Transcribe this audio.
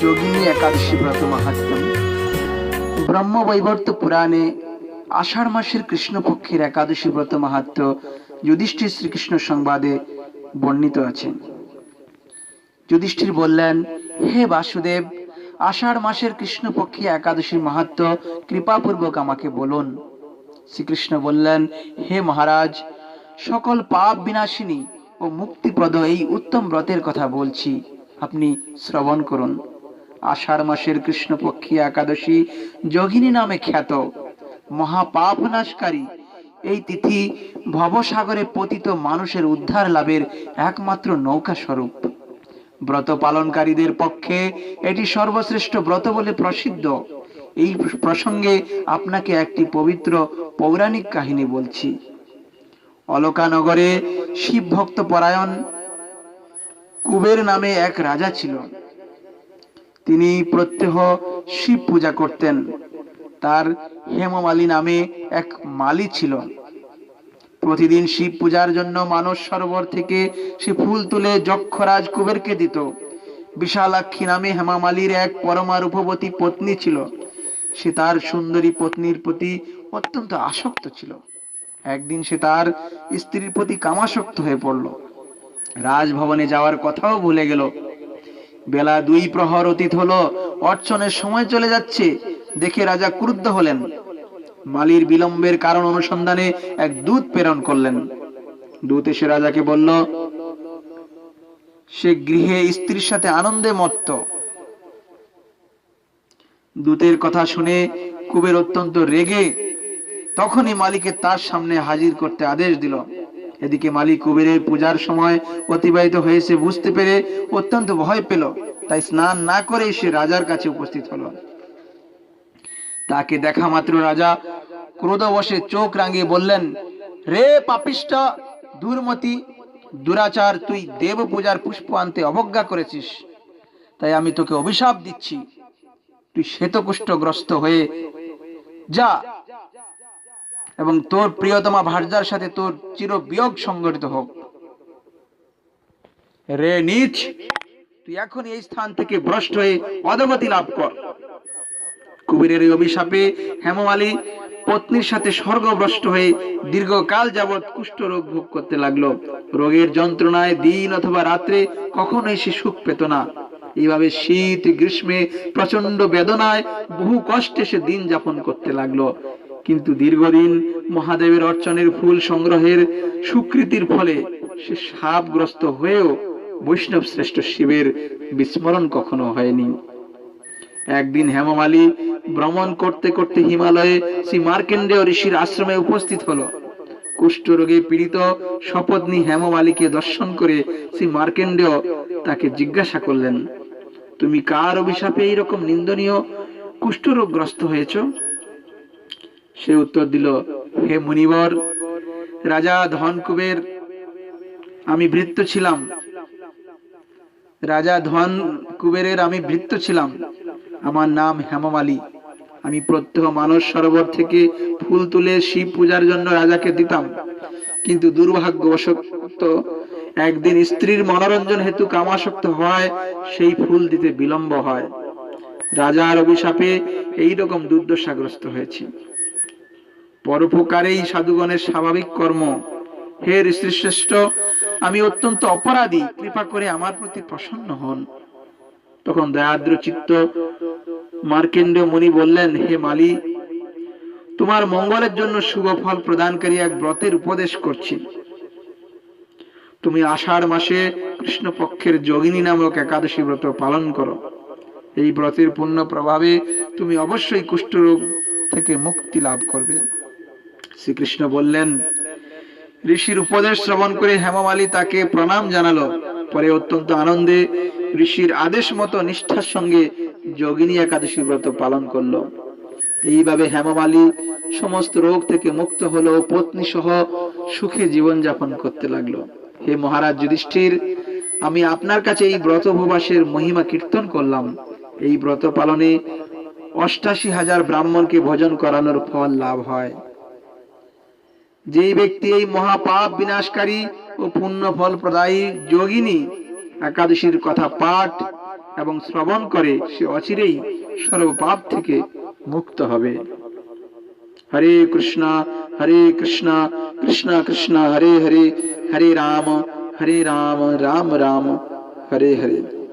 যোগিনী একাদশী ব্রত মাহাত্ম ব্রহ্মবৈবর্ত পুরাণে আষাঢ় মাসের কৃষ্ণপক্ষের একাদশী ব্রত মাহাত্ম যুধিষ্ঠির শ্রীকৃষ্ণ সংবাদে বর্ণিত আছে। যুধিষ্ঠির বললেন, হে বাসুদেব, আষাঢ় মাসের কৃষ্ণপক্ষী একাদশীর মাহাত্ম কৃপাপূর্বক আমাকে বলুন। শ্রীকৃষ্ণ বললেন, হে মহারাজ, সকল পাপ বিনাশিনী ও মুক্তিপ্রদ এই উত্তম ব্রতের কথা বলছি। আপনি শ্রবণ করুন। আষাঢ় মাসের কৃষ্ণপক্ষী একাদশী যোগিনী নামে খ্যাত। মহাপাপ নাশকারী। এই তিথি ভবসাগরে পতিত মানুষের উদ্ধার লাভের একমাত্র নৌকা স্বরূপ। ব্রত পালনকারীদের পক্ষে এটি সর্বশ্রেষ্ঠ ব্রত বলে প্রসিদ্ধ। এই প্রসঙ্গে আপনাকে একটি পবিত্র পৌরাণিক কাহিনী বলছি। অলকানগরে শিব ভক্ত পরায়ণ কুবের নামে এক রাজা ছিল। তিনি প্রত্যহ শিব পূজা করতেন। তার হেমমালী নামে এক মালি ছিল। প্রতিদিন শিব পূজার জন্য মানস সরোবর থেকে সে ফুল তুলে যক্ষরাজ কুবেরকে দিত। বিশালাক্ষী নামে হেমামালির এক পরমা রূপবতী পত্নী ছিল। সে তার সুন্দরী পত্নীর প্রতি অত্যন্ত আসক্ত ছিল। একদিন সে তার স্ত্রীর প্রতি কামাসক্ত হয়ে পড়ল। রাজভবনে যাওয়ার কথাও ভুলে গেল। বেলা দুই প্রহর অতীত হলো, অর্চনের সময় চলে যাচ্ছে, দেখে রাজা ক্রুদ্ধ হলেন। মালির বিলম্বের কারণ অনুসন্ধানে এক দূত প্রেরণ করলেন। দূত এসে রাজাকে বলল, সে গৃহে স্ত্রীর সাথে আনন্দে মত্ত। দূতের কথা শুনে কুবের অত্যন্ত রেগে তখনই মালিকে তার সামনে হাজির করতে আদেশ দিল। এদিকে মালিক কুবেরের পূজার সময় অতিবাহিত হয়েছে বুঝতে পেরে অত্যন্ত ভয় পেল। তাই স্নান না করে সে রাজার কাছে উপস্থিত হলো। তাকে দেখা মাত্র রাজা ক্রোধবশে চোখ রাঙিয়ে বললেন, রে পাপিষ্ট দুর্মতি, দুরাচার, তুই দেব পূজার পুষ্প আনতে অবজ্ঞা করেছিস, তাই আমি তোকে অভিশাপ দিচ্ছি। তুই শ্বেতকুষ্ঠগ্রস্ত হয়ে যা এবং তোর প্রিয়তমা ভার্যার সাথে তোর চির বিয়োগ সংগঠিত হোক। রে নিচ, তুই এখন এই স্থান থেকে ভ্রষ্ট হয়ে অধগতি লাভ কর। কুবেরের এই অভিশাপে হেমমালী পত্নীর সাথে স্বর্গভ্রষ্ট হয়ে দীর্ঘকাল যাবৎ কুষ্ঠ রোগ ভোগ করতে লাগল। রোগের যন্ত্রণায় দিন অথবা রাত্রে কখনোই সে সুখ পেত না। এইভাবে শীত, গ্রীষ্মে প্রচণ্ড বেদনায় বহু কষ্টে সে দিন যাপন করতে লাগল। কিন্তু দীর্ঘদিন মহাদেবের অর্চনের ফুল সংগ্রহের সুকৃতির ফলে সে সাপগ্রস্ত হয়েও বৈষ্ণব শ্রেষ্ঠ শিবের বিস্মরণ কখনো হয়নি। একদিন হেমমালী ভ্রমণ করতে করতে হিমালয়ে শ্রী মার্কেন্ডেয় ঋষির আশ্রমে উপস্থিত হলো। কুষ্ঠ রোগে পীড়িত শপথনি হেমমালীকে দর্শন করে শ্রী মার্কেন্ডেয় তাকে জিজ্ঞাসা করলেন, তুমি কার অভিশাপে এইরকম নিন্দনীয় কুষ্ঠরোগগ্রস্ত হয়েছ? সে উত্তর দিল, হে মুনিবর, রাজা ধন কুবের আমি ভৃত্য ছিলাম। রাজা ধন কুবেরের আমি ভৃত্য ছিলাম। আমার নাম হেমমালী। আমি প্রত্যহ মানস সরোবর থেকে ফুল তুলে শিব পূজার জন্য রাজাকে দিতাম। কিন্তু দুর্ভাগ্যবশত একদিন স্ত্রীর মনোরঞ্জন হেতু কামাসক্ত হওয়ায় সেই ফুল দিতে বিলম্ব হয়। রাজার অভিশাপে এইরকম দুর্দশাগ্রস্ত হয়েছি। পরোপকারেই সাধুগণের স্বাভাবিক কর্ম। হে ঋষিশ্রেষ্ঠ, আমি অত্যন্ত অপরাধী, কৃপা করে আমার প্রতি প্রসন্ন হন। তখন দয়াদ্র চিত্ত মার্কেন্ড মুনি বললেন, হে মালি, তোমার মঙ্গলের জন্য শুভ ফল প্রদানকারী এক ব্রতের উপদেশ করছি। তুমি আষাঢ় মাসে কৃষ্ণপক্ষের যোগিনী নামক একাদশী ব্রত পালন করো। এই ব্রতের পূর্ণ প্রভাবে তুমি অবশ্যই কুষ্ঠরোগ থেকে মুক্তি লাভ করবে। শ্রীকৃষ্ণ বললেন, ঋষির উপদেশ শ্রবণ করে হেমামালী তাকে প্রণাম জানালো। পরে অত্যন্ত আনন্দে ঋষির আদেশ মতো নিষ্ঠার সঙ্গে যোগিনী একাদশী ব্রত পালন করল। এইভাবে হেমামালী সমস্ত রোগ থেকে মুক্ত হলো পত্নী সহ সুখে জীবন যাপন করতে লাগল। হে মহারাজ যুধিষ্ঠির, আমি আপনার কাছে এই ব্রত উপবাসের মহিমা কীর্তন করলাম। এই ব্রত পালনে অষ্টাশি হাজার ব্রাহ্মণকে ভোজন করানোর ফল লাভ হয়। যেই ব্যক্তি এই মহাপাপ বিনাশকারী ও পুণ্য ফল প্রদায়ী যোগিনী একাদশীর কথা পাঠ এবং শ্রবণ করে সে অচিরেই সর্বপাপ থেকে মুক্ত হবে। হরে কৃষ্ণ হরে কৃষ্ণ কৃষ্ণ কৃষ্ণ, হরে হরে হরে রাম হরে রাম রাম রাম, হরে হরে।